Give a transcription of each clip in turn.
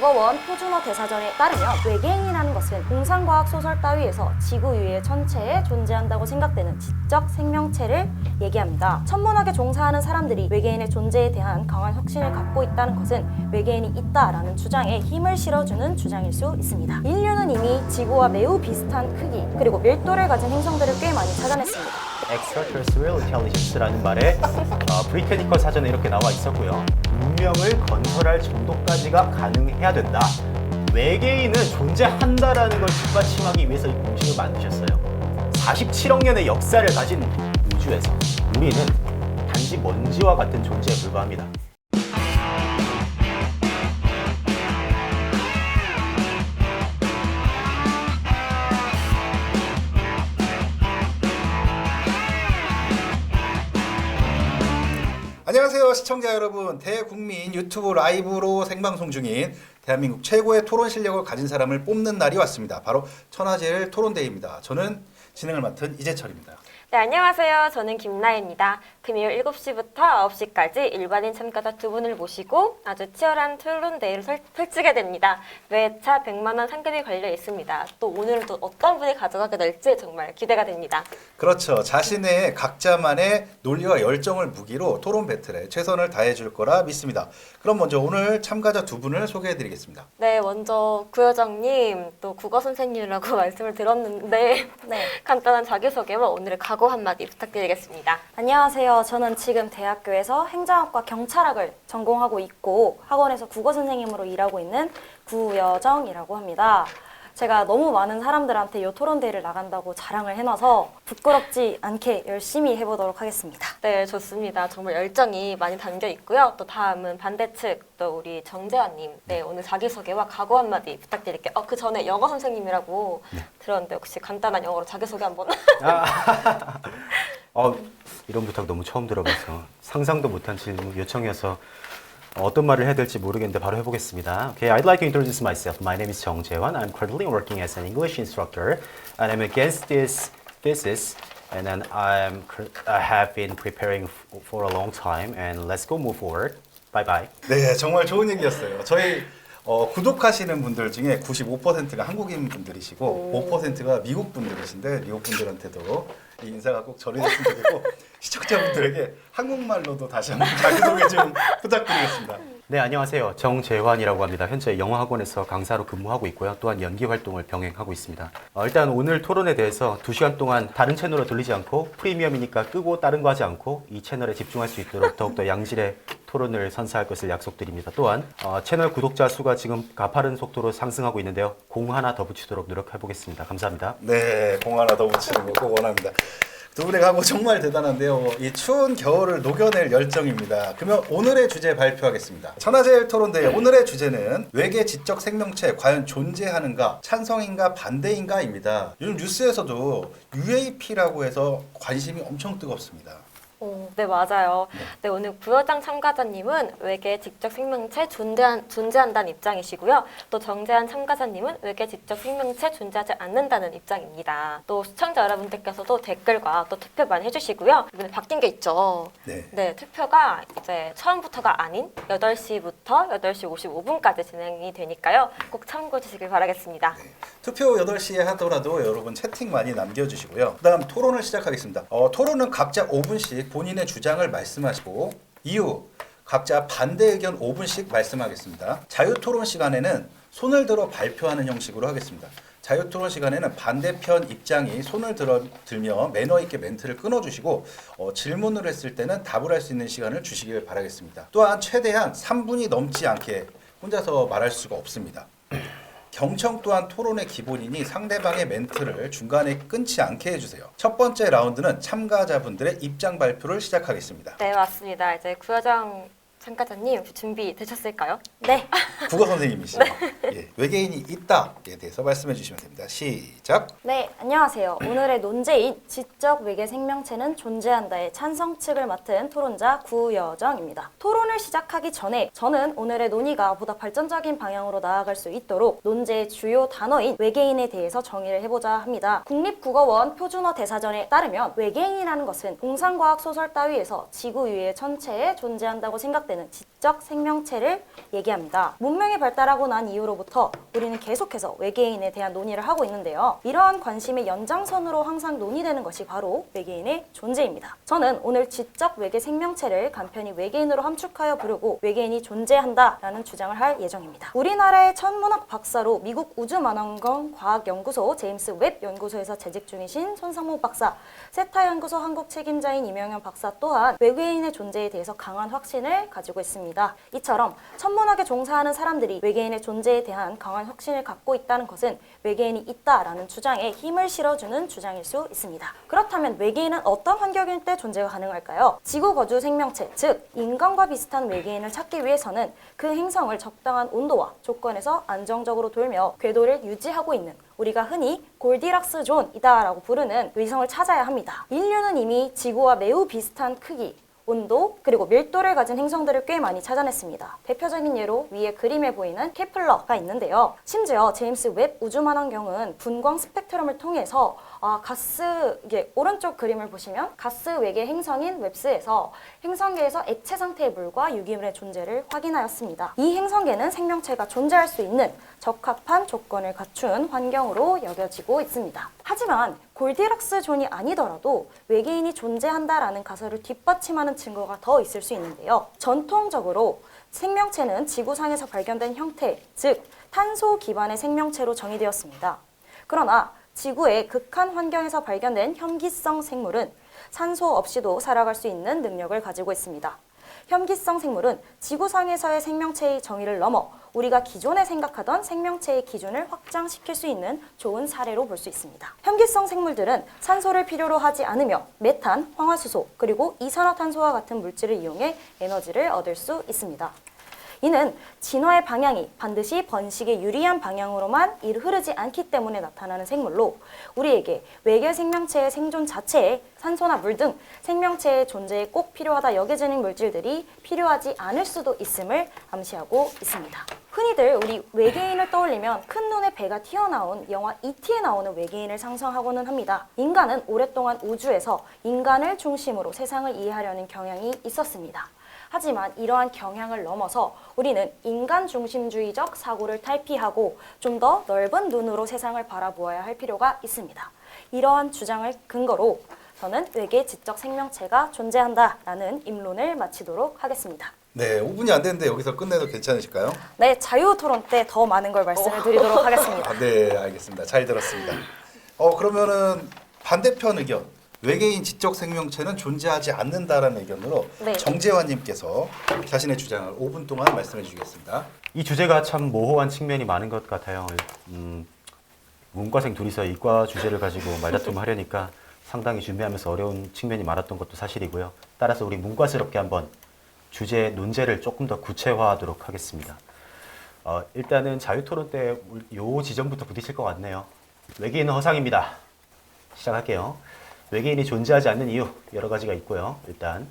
국립국어원 표준어 대사전에 따르면 외계인이라는 것은 공상과학 소설 따위에서 지구 위의 전체에 존재한다고 생각되는 지적 생명체를 얘기합니다. 천문학에 종사하는 사람들이 외계인의 존재에 대한 강한 확신을 갖고 있다는 것은 외계인이 있다라는 주장에 힘을 실어주는 주장일 수 있습니다. 인류는 이미 지구와 매우 비슷한 크기 그리고 밀도를 가진 행성들을 꽤 많이 찾아냈습니다. Extraterrestrial intelligence라는 말에 어, 브리테니커 사전에 이렇게 나와 있었고요. 문명을 건설할 정도까지가 가능해야 된다. 외계인은 존재한다라는 걸 뒷받침하기 위해서 이 공식을 만드셨어요. 47억 년의 역사를 가진 우주에서 우리는 단지 먼지와 같은 존재에 불과합니다. 안녕하세요 시청자 여러분 대국민 유튜브 라이브로 생방송 중인 대한민국 최고의 토론 실력을 가진 사람을 뽑는 날이 왔습니다 바로 천하제일 토론대회입니다 저는 진행을 맡은 이재철입니다 네, 안녕하세요. 저는 김나혜입니다. 금요일 7시부터 9시까지 일반인 참가자 두 분을 모시고 아주 치열한 토론 대회를 설- 펼치게 됩니다. 매차 100만 원 상금이 걸려 있습니다. 또 오늘은 또 어떤 분이 가져가게 될지 정말 기대가 됩니다. 그렇죠 자신의 각자만의 논리와 열정을 무기로 토론 배틀에 최선을 다해 줄 거라 믿습니다 그럼 먼저 오늘 참가자 두 분을 소개해 드리겠습니다 네, 먼저 구여정님 또 국어 선생님이라고 말씀을 들었는데 네. 간단한 자기소개와 오늘의 각오 한마디 부탁드리겠습니다. 안녕하세요. 저는 지금 대학교에서 행정학과 경찰학을 전공하고 있고 학원에서 국어 선생님으로 일하고 있는 구여정이라고 합니다. 제가 너무 많은 사람들한테 이 토론 대회를 나간다고 자랑을 해놔서 부끄럽지 않게 열심히 해보도록 하겠습니다. 네, 좋습니다. 정말 열정이 많이 담겨 있고요. 또 다음은 반대측 또 우리 정재환님. 네, 오늘 자기소개와 각오 한마디 부탁드릴게요. 어, 그 전에 영어 선생님이라고 들었는데 혹시 간단한 영어로 자기소개 한번. 어, 이런 부탁 너무 처음 들어봐서 상상도 못한 질문 요청이어서 어떤 말을 해야 될지 모르겠는데 바로 해보겠습니다. Okay, I'd like to introduce myself. My name is Jung Jae-won. I'm currently working as an English instructor, and I'm against this thesis. And then I'm I have been preparing for a long time. And let's go move forward. Bye bye. 네 정말 좋은 얘기였어요 저희 어, 구독하시는 분들 중에 95%가 한국인 분들이시고 5%가 미국 분들이신데 미국 분들한테도 이 인사가 꼭 전해졌으면 좋겠고 시청자분들에게 한국말로도 다시 한번 자기소개 좀 부탁드리겠습니다. 네, 안녕하세요. 정재환이라고 합니다. 현재 영어학원에서 강사로 근무하고 있고요. 또한 연기 활동을 병행하고 있습니다. 어, 일단 오늘 토론에 대해서 2시간 동안 다른 채널로 돌리지 않고 프리미엄이니까 끄고 다른 거 하지 않고 이 채널에 집중할 수 있도록 더욱더 양질의 토론을 선사할 것을 약속드립니다. 또한 어, 채널 구독자 수가 지금 가파른 속도로 상승하고 있는데요. 공 하나 더 붙이도록 노력해 보겠습니다. 감사합니다. 네, 공 하나 더 붙이는 거 꼭 원합니다. 두 분의 각오 정말 대단한데요. 이 추운 겨울을 녹여낼 열정입니다. 그러면 오늘의 주제 발표하겠습니다. 천하제일 토론대회 오늘의 주제는 외계 지적 생명체 과연 존재하는가 찬성인가 반대인가입니다. 요즘 뉴스에서도 UAP라고 해서 관심이 엄청 뜨겁습니다. 오, 네, 맞아요. 네, 오늘 부여장 참가자님은 외계 지적 생명체 존재한, 존재한다는 입장이시고요. 또 정재한 참가자님은 외계 지적 생명체 존재하지 않는다는 입장입니다. 또 시청자 여러분들께서도 댓글과 또 투표 많이 해주시고요. 이번에 바뀐 게 있죠. 네. 네, 투표가 이제 처음부터가 아닌 8시부터 8시 55분까지 진행이 되니까요. 꼭 참고해 주시길 바라겠습니다. 투표 8시에 하더라도 여러분 채팅 많이 남겨주시고요. 그 다음 토론을 시작하겠습니다. 어, 토론은 각자 5분씩 본인의 주장을 말씀하시고 이후 각자 반대 의견 5분씩 말씀하겠습니다. 자유토론 시간에는 손을 들어 발표하는 형식으로 하겠습니다. 자유토론 시간에는 반대편 입장이 손을 들어, 들며 매너 있게 멘트를 끊어주시고 어, 질문을 했을 때는 답을 할 수 있는 시간을 주시길 바라겠습니다. 또한 최대한 3분이 넘지 않게 혼자서 말할 수가 없습니다. 경청 또한 토론의 기본이니 상대방의 멘트를 중간에 끊지 않게 해주세요. 첫 번째 라운드는 참가자분들의 입장 발표를 시작하겠습니다. 네, 맞습니다. 이제 구여정 참가자님 준비 되셨을까요? 네. 국어 선생님이시죠? 예, 외계인이 있다에 대해서 말씀해 주시면 됩니다. 시작. 네, 안녕하세요. 오늘의 논제인 지적 외계 생명체는 존재한다의 찬성 측을 맡은 토론자 구여정입니다. 토론을 시작하기 전에 저는 오늘의 논의가 보다 발전적인 방향으로 나아갈 수 있도록 논제의 주요 단어인 외계인에 대해서 정의를 해보자 합니다. 국립국어원 표준어 대사전에 따르면 외계인이라는 것은 공상과학 소설 따위에서 지구 위의 전체에 존재한다고 생각되는 생각되는 지적 생명체를 얘기합니다. 문명이 발달하고 난 이후로부터 우리는 계속해서 외계인에 대한 논의를 하고 있는데요. 이러한 관심의 연장선으로 항상 논의되는 것이 바로 외계인의 존재입니다. 저는 오늘 지적 외계 생명체를 간편히 외계인으로 함축하여 부르고 외계인이 존재한다라는 주장을 할 예정입니다. 우리나라의 천문학 박사로 미국 우주만원경 과학연구소 제임스 웹 연구소에서 재직 중이신 손상모 박사, 세타 연구소 한국 책임자인 이명현 박사 또한 외계인의 존재에 대해서 강한 확신을 가지고 있습니다. 이처럼 천문학에 종사하는 사람들이 외계인의 존재에 대한 강한 확신을 갖고 있다는 것은 외계인이 있다라는 주장에 힘을 실어주는 주장일 수 있습니다. 그렇다면 외계인은 어떤 환경일 때 존재가 가능할까요? 지구 거주 생명체, 즉 인간과 비슷한 외계인을 찾기 위해서는 그 행성을 적당한 온도와 조건에서 안정적으로 돌며 궤도를 유지하고 있는 우리가 흔히 골디락스 존이다라고 부르는 위성을 찾아야 합니다. 인류는 이미 지구와 매우 비슷한 크기, 온도 그리고 밀도를 가진 행성들을 꽤 많이 찾아냈습니다. 대표적인 예로 위에 그림에 보이는 케플러가 있는데요. 심지어 제임스 웹 우주만원경은 분광 스펙트럼을 통해서 아, 가스 이게 오른쪽 그림을 보시면 가스 외계 행성인 웹스에서 행성계에서 액체 상태의 물과 유기물의 존재를 확인하였습니다. 이 행성계는 생명체가 존재할 수 있는 적합한 조건을 갖춘 환경으로 여겨지고 있습니다. 하지만 골디락스 존이 아니더라도 외계인이 존재한다라는 가설을 뒷받침하는 증거가 더 있을 수 있는데요. 전통적으로 생명체는 지구상에서 발견된 형태, 즉 탄소 기반의 생명체로 정의되었습니다. 그러나 지구의 극한 환경에서 발견된 혐기성 생물은 산소 없이도 살아갈 수 있는 능력을 가지고 있습니다. 혐기성 생물은 지구상에서의 생명체의 정의를 넘어 우리가 기존에 생각하던 생명체의 기준을 확장시킬 수 있는 좋은 사례로 볼 수 있습니다. 혐기성 생물들은 산소를 필요로 하지 않으며 메탄, 황화수소, 그리고 이산화탄소와 같은 물질을 이용해 에너지를 얻을 수 있습니다. 이는 진화의 방향이 반드시 번식에 유리한 방향으로만 이 흐르지 않기 때문에 나타나는 생물로 우리에게 외계 생명체의 생존 자체에 산소나 물 등 생명체의 존재에 꼭 필요하다 여겨지는 물질들이 필요하지 않을 수도 있음을 암시하고 있습니다. 흔히들 우리 외계인을 떠올리면 큰 눈에 배가 튀어나온 영화 E.T.에 나오는 외계인을 상상하고는 합니다. 인간은 오랫동안 우주에서 인간을 중심으로 세상을 이해하려는 경향이 있었습니다. 하지만 이러한 경향을 넘어서 우리는 인간 중심주의적 사고를 탈피하고 좀 더 넓은 눈으로 세상을 바라보아야 할 필요가 있습니다. 이러한 주장을 근거로 저는 외계 지적 생명체가 존재한다라는 임론을 마치도록 하겠습니다. 네, 5분이 안 됐는데 여기서 끝내도 괜찮으실까요? 네, 자유 토론 때 더 많은 걸 말씀을 드리도록 하겠습니다. 아, 네, 알겠습니다. 잘 들었습니다. 어, 그러면은 반대편 의견. 외계인 지적 생명체는 존재하지 않는다라는 의견으로 네. 정재환님께서 자신의 주장을 5분 동안 말씀해 주시겠습니다. 이 주제가 참 모호한 측면이 많은 것 같아요. 음, 문과생 둘이서 이과 주제를 가지고 말다툼을 하려니까 상당히 준비하면서 어려운 측면이 많았던 것도 사실이고요. 따라서 우리 문과스럽게 한번 주제 논제를 조금 더 구체화하도록 하겠습니다. 어, 일단은 자유토론 때 요 지점부터 부딪힐 것 같네요. 외계인은 허상입니다. 시작할게요. 외계인이 존재하지 않는 이유 여러 가지가 있고요. 일단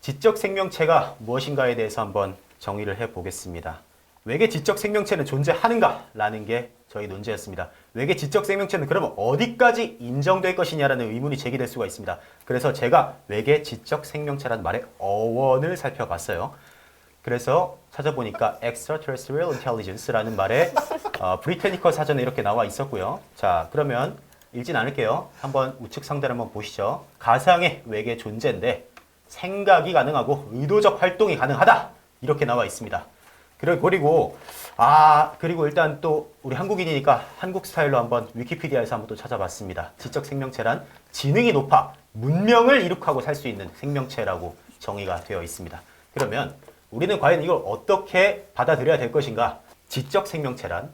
지적 생명체가 무엇인가에 대해서 한번 정의를 해 보겠습니다. 외계 지적 생명체는 존재하는가라는 게 저희 논제였습니다. 외계 지적 생명체는 그러면 어디까지 인정될 것이냐라는 의문이 제기될 수가 있습니다. 그래서 제가 외계 지적 생명체라는 말의 어원을 살펴봤어요. 그래서 찾아보니까 extraterrestrial intelligence라는 말에 어, 브리테니커 사전에 이렇게 나와 있었고요. 자, 그러면 읽진 않을게요. 한번 우측 상단을 한번 보시죠. 가상의 외계 존재인데 생각이 가능하고 의도적 활동이 가능하다. 이렇게 나와 있습니다. 그리고 아 그리고 일단 또 우리 한국인이니까 한국 스타일로 한번 위키피디아에서 한번 또 찾아봤습니다. 지적 생명체란 지능이 높아 문명을 이룩하고 살 수 있는 생명체라고 정의가 되어 있습니다. 그러면 우리는 과연 이걸 어떻게 받아들여야 될 것인가? 지적 생명체란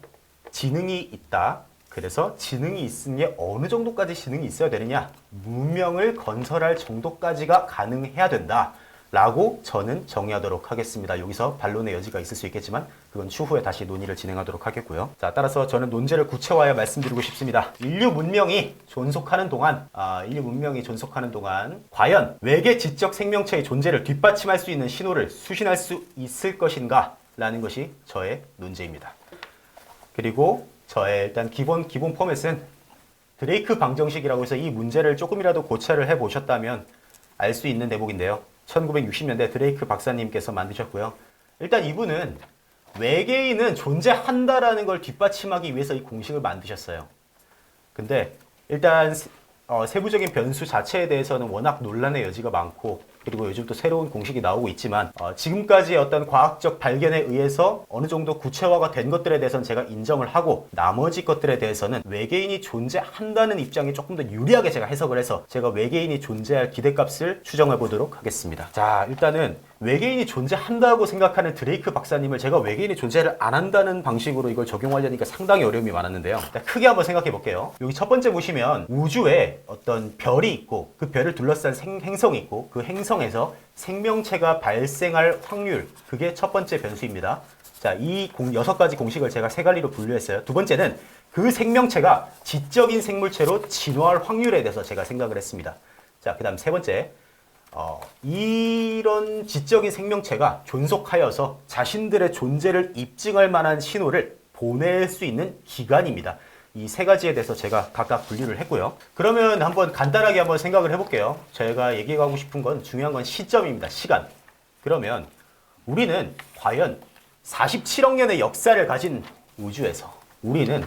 지능이 있다. 그래서 지능이 게 어느 정도까지 지능이 있어야 되느냐? 문명을 건설할 정도까지가 가능해야 된다. 라고 저는 정의하도록 하겠습니다. 여기서 반론의 여지가 있을 수 있겠지만 그건 추후에 다시 논의를 진행하도록 하겠고요. 자, 따라서 저는 논제를 구체화해 말씀드리고 싶습니다. 인류 문명이 존속하는 동안, 아, 인류 문명이 존속하는 동안 과연 외계 지적 생명체의 존재를 뒷받침할 수 있는 신호를 수신할 수 있을 것인가? 라는 것이 저의 논제입니다. 그리고 저의 일단 기본 기본 포맷은 드레이크 방정식이라고 해서 이 문제를 조금이라도 고찰을 해 보셨다면 알 수 있는 대목인데요. 1960년대 드레이크 박사님께서 만드셨고요. 일단 이분은 외계인은 존재한다라는 걸 뒷받침하기 위해서 이 공식을 만드셨어요. 근데 일단 세- 어, 세부적인 변수 자체에 대해서는 워낙 논란의 여지가 많고 그리고 요즘 또 새로운 공식이 나오고 있지만 어, 지금까지의 어떤 과학적 발견에 의해서 어느 정도 구체화가 된 것들에 대해서는 제가 인정을 하고 나머지 것들에 대해서는 외계인이 존재한다는 입장이 조금 더 유리하게 제가 해석을 해서 제가 외계인이 존재할 기대값을 추정해 보도록 하겠습니다. 자 일단은 외계인이 존재한다고 생각하는 드레이크 박사님을 제가 외계인이 존재를 안 한다는 방식으로 이걸 적용하려니까 상당히 어려움이 많았는데요. 크게 한번 생각해 볼게요. 여기 첫 번째 보시면 우주에 어떤 별이 있고 그 별을 둘러싼 생- 행성이 있고 그 행성에서 생명체가 발생할 확률 그게 첫 번째 변수입니다. 자, 이 공- 여섯 가지 공식을 제가 세 가지로 분류했어요. 두 번째는 그 생명체가 지적인 생물체로 진화할 확률에 대해서 제가 생각을 했습니다. 자, 그 다음 세 번째. 어, 이런 지적인 생명체가 존속하여서 자신들의 존재를 입증할 만한 신호를 보낼 수 있는 기간입니다. 이 세 가지에 대해서 제가 각각 분류를 했고요. 그러면 한번 간단하게 한번 생각을 해볼게요. 제가 얘기하고 싶은 건 중요한 건 시점입니다. 시간. 그러면 우리는 과연 47억 년의 역사를 가진 우주에서 우리는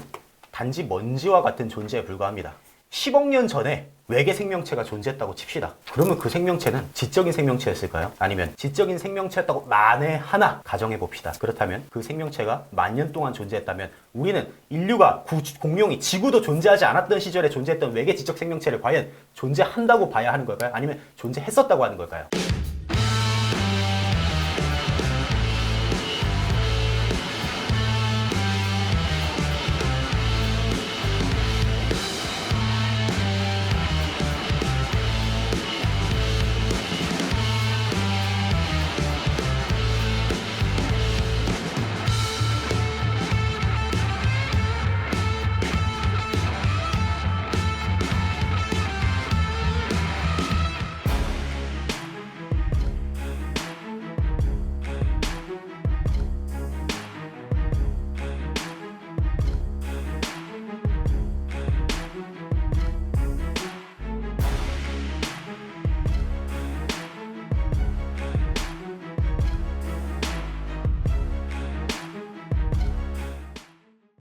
단지 먼지와 같은 존재에 불과합니다. 10억 년 전에 외계 생명체가 존재했다고 칩시다. 그러면 그 생명체는 지적인 생명체였을까요? 아니면 지적인 생명체였다고 만에 하나 가정해 봅시다. 그렇다면 그 생명체가 만년 동안 존재했다면 우리는 인류가 구- 공룡이 지구도 존재하지 않았던 시절에 존재했던 외계 지적 생명체를 과연 존재한다고 봐야 하는 걸까요? 아니면 존재했었다고 하는 걸까요?